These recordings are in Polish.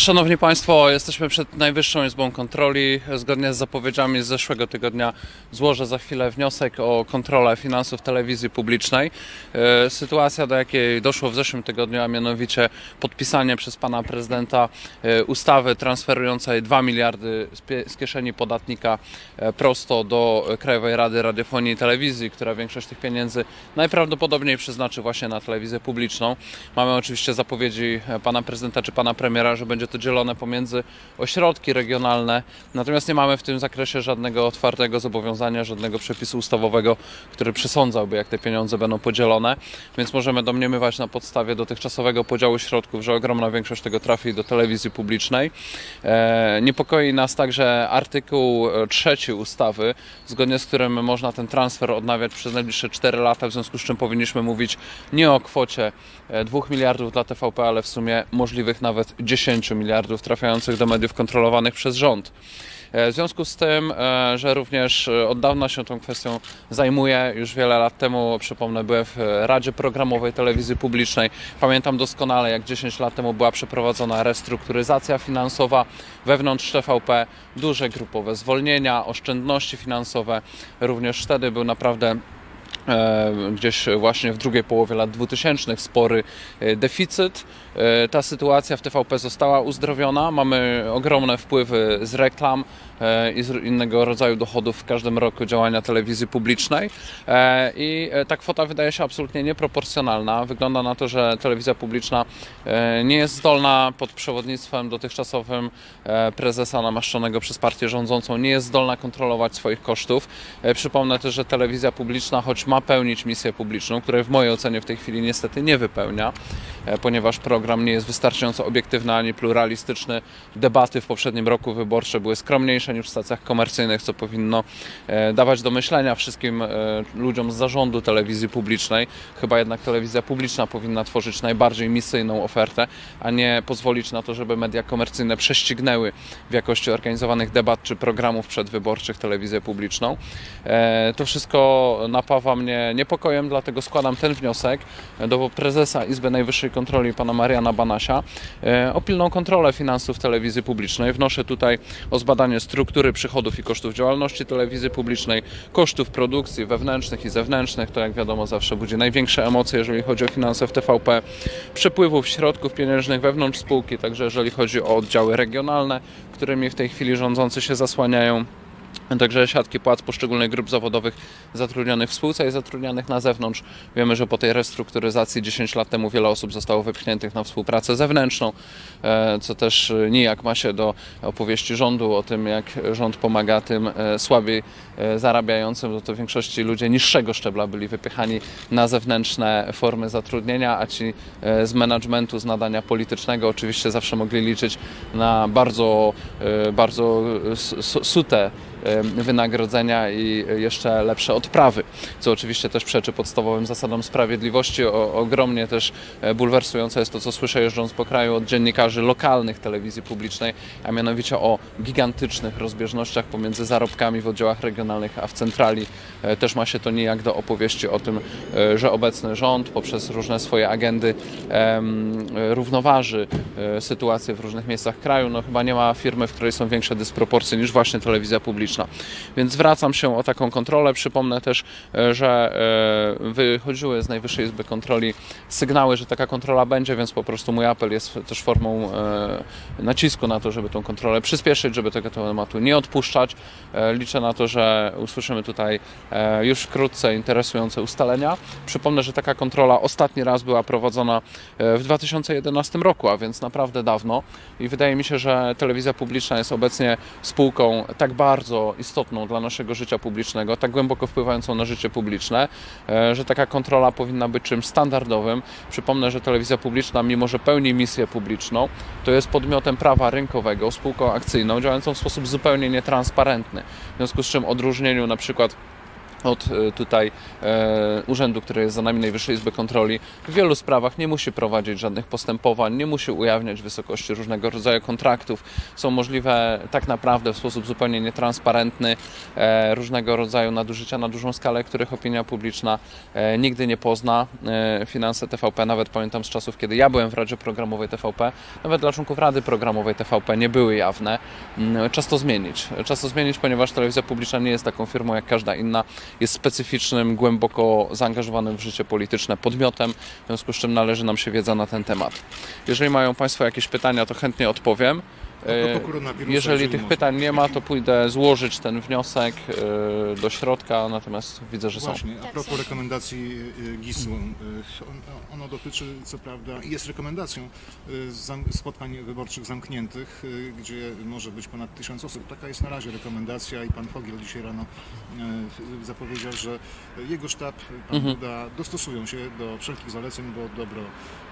Szanowni Państwo, jesteśmy przed Najwyższą Izbą Kontroli. Zgodnie z zapowiedziami z zeszłego tygodnia złożę za chwilę wniosek o kontrolę finansów telewizji publicznej. E, Sytuacja, do jakiej doszło w zeszłym tygodniu, a mianowicie podpisanie przez pana prezydenta e, ustawy transferującej 2 miliardy z kieszeni podatnika e, prosto do Krajowej Rady Radiofonii i Telewizji, która większość tych pieniędzy najprawdopodobniej przeznaczy właśnie na telewizję publiczną. Mamy oczywiście zapowiedzi pana prezydenta czy pana premiera, że będzie to dzielone pomiędzy ośrodki regionalne, natomiast nie mamy w tym zakresie żadnego otwartego zobowiązania, żadnego przepisu ustawowego, który przesądzałby, jak te pieniądze będą podzielone, więc możemy domniemywać na podstawie dotychczasowego podziału środków, że ogromna większość tego trafi do telewizji publicznej. E, niepokoi nas także artykuł e, trzeci ustawy, zgodnie z którym można ten transfer odnawiać przez najbliższe 4 lata, w związku z czym powinniśmy mówić nie o kwocie e, 2 miliardów dla TVP, ale w sumie możliwych nawet 10 miliardów trafiających do mediów kontrolowanych przez rząd. E, W związku z tym, e, że również e, od dawna się tą kwestią zajmuję, już wiele lat temu, przypomnę, byłem w Radzie Programowej Telewizji Publicznej. Pamiętam doskonale, jak 10 lat temu była przeprowadzona restrukturyzacja finansowa wewnątrz TVP, duże grupowe zwolnienia, oszczędności finansowe. Również wtedy był naprawdę gdzieś właśnie w drugiej połowie lat 2000 spory e, deficyt. E, Ta sytuacja w TVP została uzdrowiona. Mamy ogromne wpływy z reklam e, i z innego rodzaju dochodów w każdym roku działania telewizji publicznej. E, I e, ta kwota wydaje się absolutnie nieproporcjonalna. Wygląda na to, że telewizja publiczna e, nie jest zdolna pod przewodnictwem dotychczasowym e, prezesa namaszczonego przez partię rządzącą, nie jest zdolna kontrolować swoich kosztów. E, Przypomnę też, że telewizja publiczna, choć ma pełnić misję publiczną, której w mojej ocenie w tej chwili niestety nie wypełnia, ponieważ program nie jest wystarczająco obiektywny ani pluralistyczny. Debaty w poprzednim roku wyborcze były skromniejsze niż w stacjach komercyjnych, co powinno e, dawać do myślenia wszystkim e, ludziom z zarządu telewizji publicznej. Chyba jednak telewizja publiczna powinna tworzyć najbardziej misyjną ofertę, a nie pozwolić na to, żeby media komercyjne prześcignęły w jakości organizowanych debat czy programów przedwyborczych telewizję publiczną. E, To wszystko napawa mnie niepokojem, dlatego składam ten wniosek do prezesa Izby Najwyższej Kontroli, pana Mariana Banasia, e, o pilną kontrolę finansów telewizji publicznej. Wnoszę tutaj o zbadanie struktury przychodów i kosztów działalności telewizji publicznej, kosztów produkcji wewnętrznych i zewnętrznych. To jak wiadomo zawsze budzi największe emocje, jeżeli chodzi o finanse w TVP, przepływów środków pieniężnych wewnątrz spółki, także jeżeli chodzi o oddziały regionalne, którymi w tej chwili rządzący się zasłaniają. Także siatki płac poszczególnych grup zawodowych zatrudnionych w spółce i zatrudnionych na zewnątrz. Wiemy, że po tej restrukturyzacji 10 lat temu wiele osób zostało wypchniętych na współpracę zewnętrzną, e, co też nijak ma się do opowieści rządu o tym, jak rząd pomaga tym e, słabiej e, zarabiającym, bo to w większości ludzie niższego szczebla byli wypychani na zewnętrzne formy zatrudnienia, a ci z managementu, z nadania politycznego oczywiście zawsze mogli liczyć na bardzo, bardzo sute wynagrodzenia i jeszcze lepsze odprawy, co oczywiście też przeczy podstawowym zasadom sprawiedliwości. O, ogromnie też e, bulwersujące jest to, co słyszę jeżdżąc po kraju od dziennikarzy lokalnych telewizji publicznej, a mianowicie o gigantycznych rozbieżnościach pomiędzy zarobkami w oddziałach regionalnych, a w centrali. E, Też ma się to nijak do opowieści o tym, e, że obecny rząd poprzez różne swoje agendy e, równoważy e, sytuację w różnych miejscach kraju. No chyba nie ma firmy, w której są większe dysproporcje niż właśnie telewizja publiczna. Więc zwracam się o taką kontrolę. Przypomnę też, e, że e, wychodziły z Najwyższej Izby Kontroli sygnały, że taka kontrola będzie, więc po prostu mój apel jest też formą e, nacisku na to, żeby tą kontrolę przyspieszyć, żeby tego tematu nie odpuszczać. Liczę na to, że usłyszymy tutaj już wkrótce interesujące ustalenia. Przypomnę, że taka kontrola ostatni raz była prowadzona w 2011 roku, a więc naprawdę dawno i wydaje mi się, że telewizja publiczna jest obecnie spółką tak bardzo istotną dla naszego życia publicznego, tak głęboko wpływającą na życie publiczne, e, że taka kontrola powinna być czymś standardowym. Przypomnę, że telewizja publiczna, mimo że pełni misję publiczną, to jest podmiotem prawa rynkowego, spółką akcyjną, działającą w sposób zupełnie nietransparentny. W związku z czym odróżnieniu na przykład od e, tutaj e, urzędu, który jest za nami Najwyższej Izby Kontroli, w wielu sprawach nie musi prowadzić żadnych postępowań, nie musi ujawniać wysokości różnego rodzaju kontraktów. Są możliwe tak naprawdę w sposób zupełnie nietransparentny e, różnego rodzaju nadużycia na dużą skalę, których opinia publiczna e, nigdy nie pozna. E, finanse TVP, nawet pamiętam z czasów, kiedy ja byłem w Radzie Programowej TVP, nawet dla członków Rady Programowej TVP nie były jawne. Mm, Czas to zmienić. Czas to zmienić, ponieważ telewizja publiczna nie jest taką firmą jak każda inna jest specyficznym, głęboko zaangażowanym w życie polityczne podmiotem, w związku z czym należy nam się wiedza na ten temat. Jeżeli mają Państwo jakieś pytania, to chętnie odpowiem. E, Jeżeli tych pytań nie ma, to pójdę złożyć ten wniosek e, do środka, natomiast widzę, że są. Właśnie, a propos rekomendacji y, GIS-u, on- ono dotyczy co prawda, jest rekomendacją spotkań wyborczych zamkniętych, gdzie może być ponad tysiąc osób. Taka jest na razie rekomendacja i pan Fogiel dzisiaj rano zapowiedział, że jego sztab, pan Mhm. Duda dostosują się do wszelkich zaleceń, bo dobro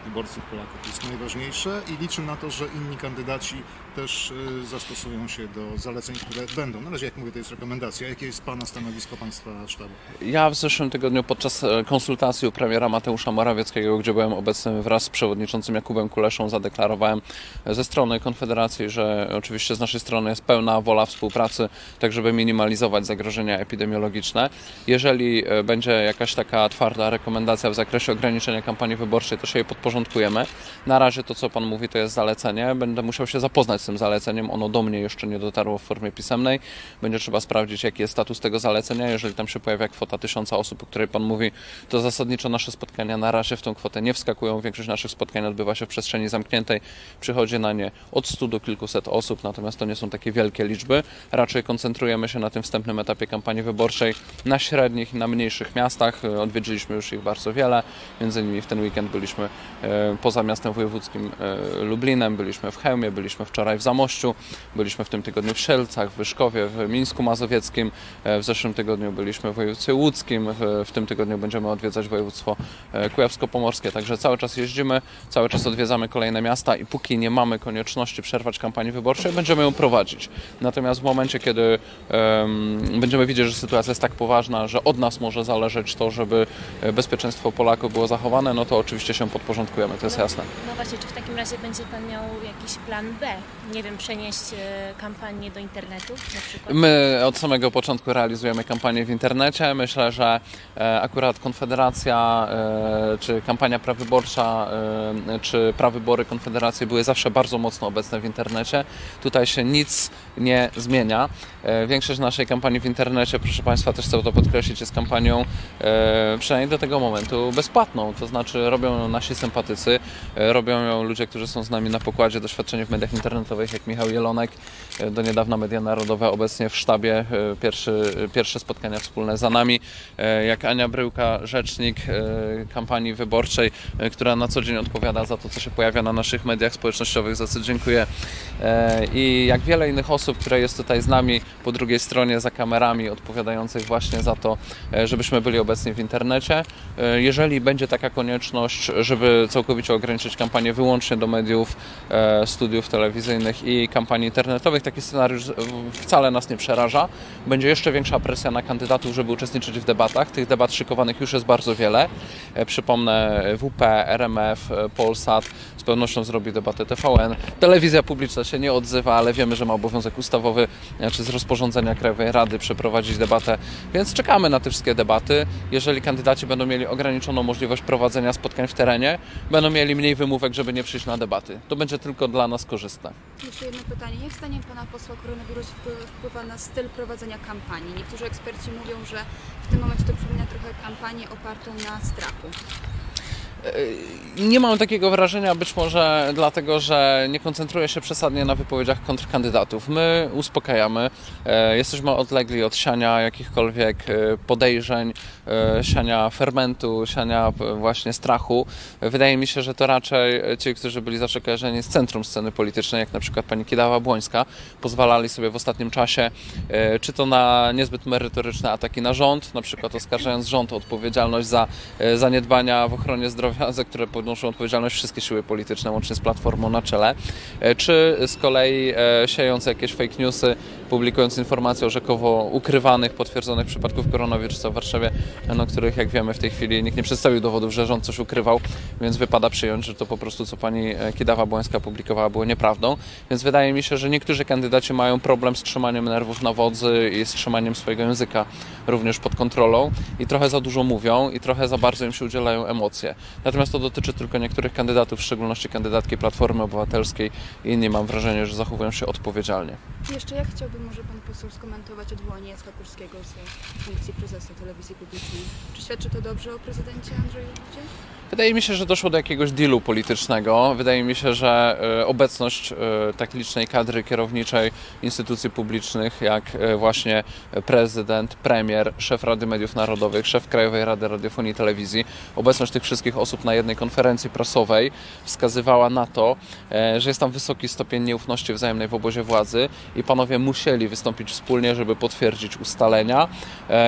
wyborców Polaków jest najważniejsze i liczy na to, że inni kandydaci też y, zastosują się do zaleceń, które będą. Na razie, jak mówię, to jest rekomendacja. Jakie jest Pana stanowisko Państwa sztabu? Ja w zeszłym tygodniu podczas e, konsultacji u premiera Mateusza Morawieckiego, gdzie byłem obecny wraz z przewodniczącym Jakubem Kuleszą, zadeklarowałem ze strony Konfederacji, że oczywiście z naszej strony jest pełna wola współpracy, tak żeby minimalizować zagrożenia epidemiologiczne. Jeżeli e, będzie jakaś taka twarda rekomendacja w zakresie ograniczenia kampanii wyborczej, to się jej podporządkujemy. Na razie to, co Pan mówi, to jest zalecenie. Będę musiał się zapoznać tym zaleceniem. Ono do mnie jeszcze nie dotarło w formie pisemnej. Będzie trzeba sprawdzić, jaki jest status tego zalecenia. Jeżeli tam się pojawia kwota tysiąca osób, o której Pan mówi, to zasadniczo nasze spotkania na razie w tą kwotę nie wskakują. Większość naszych spotkań odbywa się w przestrzeni zamkniętej. Przychodzi na nie od 100 do kilkuset osób, natomiast to nie są takie wielkie liczby. Raczej koncentrujemy się na tym wstępnym etapie kampanii wyborczej na średnich i na mniejszych miastach. Odwiedziliśmy już ich bardzo wiele. Między innymi w ten weekend byliśmy e, poza miastem wojewódzkim e, Lublinem, byliśmy w Chełmie, byliśmy wczoraj w Zamościu, byliśmy w tym tygodniu w Sielcach, w Wyszkowie, w Mińsku Mazowieckim, e, w zeszłym tygodniu byliśmy w województwie łódzkim, w, tym tygodniu będziemy odwiedzać województwo e, kujawsko-pomorskie, także cały czas jeździmy, cały czas odwiedzamy kolejne miasta i póki nie mamy konieczności przerwać kampanii wyborczej, będziemy ją prowadzić. Natomiast w momencie, kiedy em, będziemy widzieć, że sytuacja jest tak poważna, że od nas może zależeć to, żeby e, bezpieczeństwo Polaków było zachowane, no to oczywiście się podporządkujemy, to jest jasne. No właśnie, czy w takim razie będzie Pan miał jakiś plan B? Nie wiem, przenieść e, kampanię do internetu na przykład? My od samego początku realizujemy kampanię w internecie. Myślę, że e, akurat Konfederacja, e, czy kampania prawyborcza, czy prawybory Konfederacji były zawsze bardzo mocno obecne w internecie. Tutaj się nic nie zmienia. Większość naszej kampanii w internecie, proszę Państwa, też chcę to podkreślić, jest kampanią przynajmniej do tego momentu bezpłatną. To znaczy robią ją nasi sympatycy, robią ją ludzie, którzy są z nami na pokładzie, doświadczeni w mediach internetowych, jak Michał Jelonek, e, do niedawna Media Narodowe, obecnie w sztabie, e, pierwszy, pierwsze spotkania wspólne za nami, e, jak Ania Bryłka, rzecznik kampanii wyborczej, która na co dzień odpowiada za to, co się pojawia na naszych mediach społecznościowych, za co dziękuję. I jak wiele innych osób, które jest tutaj z nami po drugiej stronie za kamerami, odpowiadających właśnie za to, żebyśmy byli obecni w internecie. Jeżeli będzie taka konieczność, żeby całkowicie ograniczyć kampanię wyłącznie do mediów, studiów telewizyjnych i kampanii internetowych, taki scenariusz e, wcale nas nie przeraża. Będzie jeszcze większa presja na kandydatów, żeby uczestniczyć w debatach. Tych debat szykowanych już jest bardzo wiele. E, Przypomnę WP, RMF, e, Polsat, z pewnością zrobi debatę TVN. Telewizja publiczna się nie odzywa, ale wiemy, że ma obowiązek ustawowy, e, czy z rozporządzenia Krajowej Rady przeprowadzić debatę, więc czekamy na te wszystkie debaty. Jeżeli kandydaci będą mieli ograniczoną możliwość prowadzenia spotkań w terenie, będą mieli mniej wymówek, żeby nie przyjść na debaty. To będzie tylko dla nas korzystne. Jeszcze jedno pytanie. Jak zdaniem pana posła koronawirus wpły- wpływa na styl prowadzenia kampanii? Niektórzy eksperci mówią, że w tym momencie to przypomina trochę kampanię opartą na strachu. Nie mam takiego wrażenia, być może dlatego, że nie koncentruję się przesadnie na wypowiedziach kontrkandydatów. My uspokajamy, e, jesteśmy odlegli od siania jakichkolwiek e, podejrzeń, siania fermentu, siania e, właśnie strachu. Wydaje mi się, że to raczej ci, którzy byli zawsze kojarzeni z centrum sceny politycznej, jak na przykład pani Kidawa-Błońska, pozwalali sobie w ostatnim czasie, e, czy to na niezbyt merytoryczne ataki na rząd, na przykład oskarżając rząd o odpowiedzialność za e, zaniedbania w ochronie zdrowia, za które ponoszą odpowiedzialność wszystkie siły polityczne, łącznie z Platformą na czele, e, czy z kolei e, siejąc jakieś fake newsy, publikując informacje o rzekowo ukrywanych, potwierdzonych przypadków koronawirusa w Warszawie, no, których jak wiemy w tej chwili nikt nie przedstawił dowodów, że rząd coś ukrywał, więc wypada przyjąć, że to po prostu co pani e, Kidawa-Błońska publikowała było nieprawdą. Więc wydaje mi się, że niektórzy kandydaci mają problem z trzymaniem nerwów na wodzy i z trzymaniem swojego języka również pod kontrolą i trochę za dużo mówią i trochę za bardzo im się udzielają emocje. Natomiast to dotyczy tylko niektórych kandydatów, w szczególności kandydatki Platformy Obywatelskiej i inni mam wrażenie, że zachowują się odpowiedzialnie. Jeszcze jak chciałby może pan poseł skomentować odwołanie Jacka Kurskiego z funkcji prezesa telewizji publicznej? Czy świadczy to dobrze o prezydencie Andrzeju Dudzie? Wydaje mi się, że doszło do jakiegoś dealu politycznego. Wydaje mi się, że e, obecność e, tak licznej kadry kierowniczej instytucji publicznych, jak e, właśnie prezydent, premier, szef Rady Mediów Narodowych, szef Krajowej Rady Radiofonii i Telewizji, obecność tych wszystkich osób na jednej konferencji prasowej wskazywała na to, że jest tam wysoki stopień nieufności wzajemnej w obozie władzy i panowie musieli wystąpić wspólnie, żeby potwierdzić ustalenia.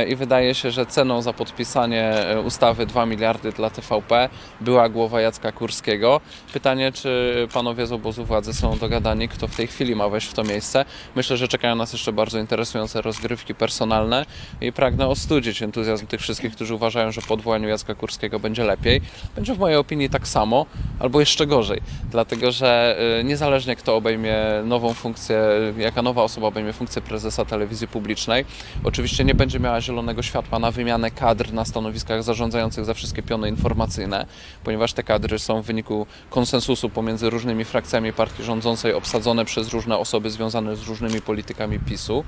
I wydaje się, że ceną za podpisanie ustawy 2 miliardy dla TVP była głowa Jacka Kurskiego. Pytanie, czy panowie z obozu władzy są dogadani, kto w tej chwili ma wejść w to miejsce. Myślę, że czekają nas jeszcze bardzo interesujące rozgrywki personalne i pragnę ostudzić entuzjazm tych wszystkich, którzy uważają, że po odwołaniu Jacka Kurskiego będzie lepiej. Będzie w mojej opinii tak samo, albo jeszcze gorzej, dlatego że y, niezależnie kto obejmie nową funkcję, jaka nowa osoba obejmie funkcję prezesa telewizji publicznej, oczywiście nie będzie miała zielonego światła na wymianę kadr na stanowiskach zarządzających za wszystkie piony informacyjne, ponieważ te kadry są w wyniku konsensusu pomiędzy różnymi frakcjami partii rządzącej obsadzone przez różne osoby związane z różnymi politykami PiSu.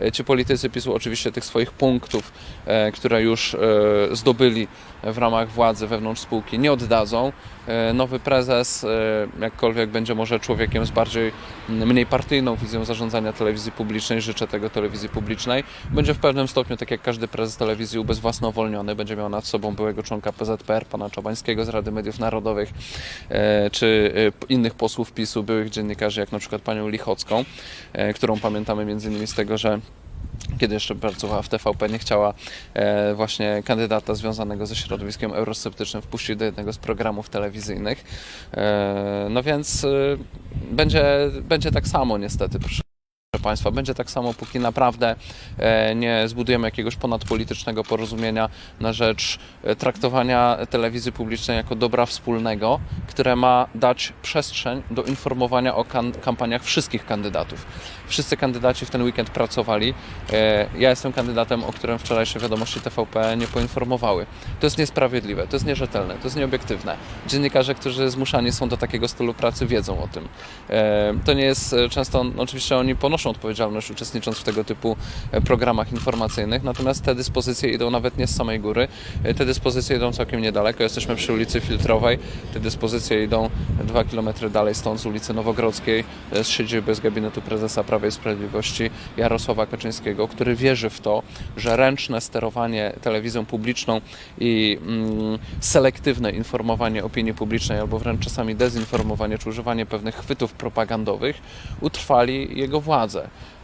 E, Ci politycy PiSu oczywiście tych swoich punktów, e, które już e, zdobyli w ramach władzy wewnątrz spółki nie oddadzą. Nowy prezes, jakkolwiek będzie może człowiekiem z bardziej mniej partyjną wizją zarządzania telewizji publicznej, życzę tego telewizji publicznej, będzie w pewnym stopniu, tak jak każdy prezes telewizji, ubezwłasnowolniony, będzie miał nad sobą byłego członka PZPR, pana Z Rady Mediów Narodowych, e, czy e, innych posłów PiSu, byłych dziennikarzy, jak na przykład panią Lichocką, e, którą pamiętamy między innymi z tego, że kiedy jeszcze pracowała w TVP, nie chciała właśnie kandydata związanego ze środowiskiem eurosceptycznym wpuścić do jednego z programów telewizyjnych. No więc będzie, będzie tak samo niestety, proszę Państwa. Będzie tak samo, póki naprawdę e, nie zbudujemy jakiegoś ponadpolitycznego porozumienia na rzecz e, traktowania telewizji publicznej jako dobra wspólnego, które ma dać przestrzeń do informowania o kampaniach wszystkich kandydatów. Wszyscy kandydaci w ten weekend pracowali. E, Ja jestem kandydatem, o którym wczorajsze wiadomości TVP nie poinformowały. To jest niesprawiedliwe, to jest nierzetelne, to jest nieobiektywne. Dziennikarze, którzy zmuszani są do takiego stylu pracy, wiedzą o tym. To nie jest często, no, oczywiście oni ponoszą odpowiedzialność uczestnicząc w tego typu e, programach informacyjnych, natomiast te dyspozycje idą nawet nie z samej góry, E, te dyspozycje idą całkiem niedaleko. Jesteśmy przy ulicy Filtrowej, te dyspozycje idą dwa kilometry dalej stąd, z ulicy Nowogrodzkiej, e, z siedziby z gabinetu prezesa Prawa i Sprawiedliwości Jarosława Kaczyńskiego, który wierzy w to, że ręczne sterowanie telewizją publiczną i mm, selektywne informowanie opinii publicznej, albo wręcz czasami dezinformowanie, czy używanie pewnych chwytów propagandowych utrwali jego władzę.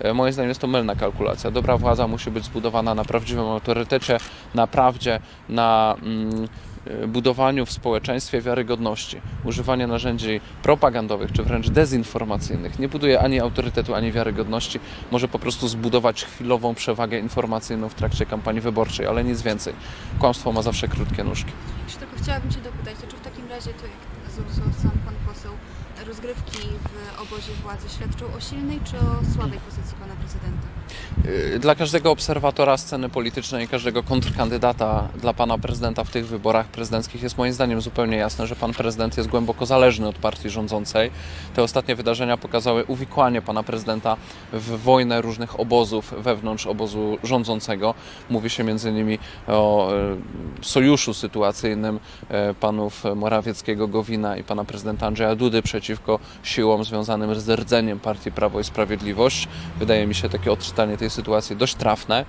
E, Moim zdaniem jest to mylna kalkulacja. Dobra władza musi być zbudowana na prawdziwym autorytecie, na prawdzie, na mm, e, budowaniu w społeczeństwie wiarygodności. Używanie narzędzi propagandowych czy wręcz dezinformacyjnych nie buduje ani autorytetu, ani wiarygodności. Może po prostu zbudować chwilową przewagę informacyjną w trakcie kampanii wyborczej, ale nic więcej. Kłamstwo ma zawsze krótkie nóżki. Jeszcze tylko chciałabym się dopytać, czy w takim razie to jak poseł, rozgrywki w obozie władzy świadczą o silnej czy o słabej pozycji pana prezydenta? Yy, Dla każdego obserwatora sceny politycznej, każdego kontrkandydata dla pana prezydenta w tych wyborach prezydenckich jest moim zdaniem zupełnie jasne, że pan prezydent jest głęboko zależny od partii rządzącej. Te ostatnie wydarzenia pokazały uwikłanie pana prezydenta w wojnę różnych obozów wewnątrz obozu rządzącego. Mówi się między innymi o e, sojuszu sytuacyjnym e, panów Morawieckiego, Gowina i pana prezydenta Andrzeja Dudy przeciw przeciwko siłom związanym z rdzeniem partii Prawo i Sprawiedliwość. Wydaje mi się takie odczytanie tej sytuacji dość trafne.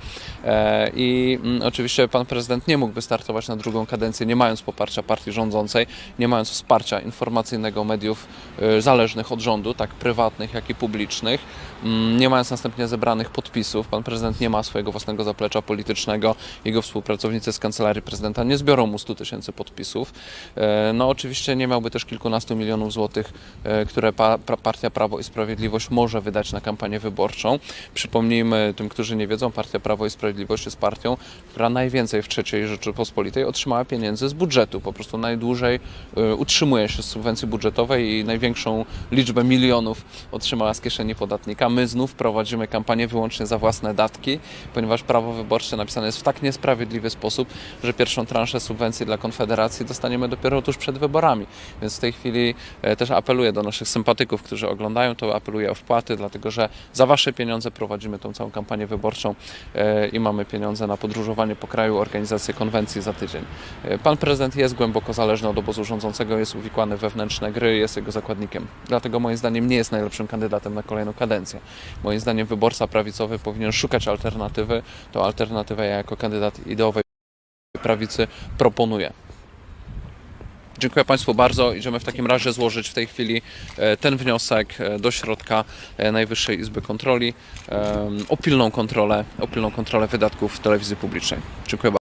E, I mm, oczywiście pan prezydent nie mógłby startować na drugą kadencję, nie mając poparcia partii rządzącej, nie mając wsparcia informacyjnego mediów e, zależnych od rządu, tak prywatnych, jak i publicznych, Mm, nie mając następnie zebranych podpisów. Pan prezydent nie ma swojego własnego zaplecza politycznego, jego współpracownicy z kancelarii prezydenta nie zbiorą mu 100 tysięcy podpisów. E, No oczywiście nie miałby też kilkunastu milionów złotych, które pa, pra, partia Prawo i Sprawiedliwość może wydać na kampanię wyborczą. Przypomnijmy tym, którzy nie wiedzą, partia Prawo i Sprawiedliwość jest partią, która najwięcej w III Rzeczypospolitej otrzymała pieniędzy z budżetu. Po prostu najdłużej e, utrzymuje się z subwencji budżetowej i największą liczbę milionów otrzymała z kieszeni podatnika. My znów prowadzimy kampanię wyłącznie za własne datki, ponieważ prawo wyborcze napisane jest w tak niesprawiedliwy sposób, że pierwszą transzę subwencji dla Konfederacji dostaniemy dopiero tuż przed wyborami. Więc w tej chwili e, też apeluję do naszych sympatyków, którzy oglądają to, apeluję o wpłaty, dlatego że za wasze pieniądze prowadzimy tą całą kampanię wyborczą e, i mamy pieniądze na podróżowanie po kraju, organizację konwencji za tydzień. E, Pan prezydent jest głęboko zależny od obozu rządzącego, jest uwikłany wewnętrzne gry, jest jego zakładnikiem. Dlatego moim zdaniem nie jest najlepszym kandydatem na kolejną kadencję. Moim zdaniem wyborca prawicowy powinien szukać alternatywy. To alternatywę ja jako kandydat ideowej prawicy proponuję. Dziękuję Państwu bardzo. Idziemy w takim razie złożyć w tej chwili e, ten wniosek e, do środka e, Najwyższej Izby Kontroli o pilną kontrolę, o pilną kontrolę wydatków telewizji publicznej. Dziękuję bardzo.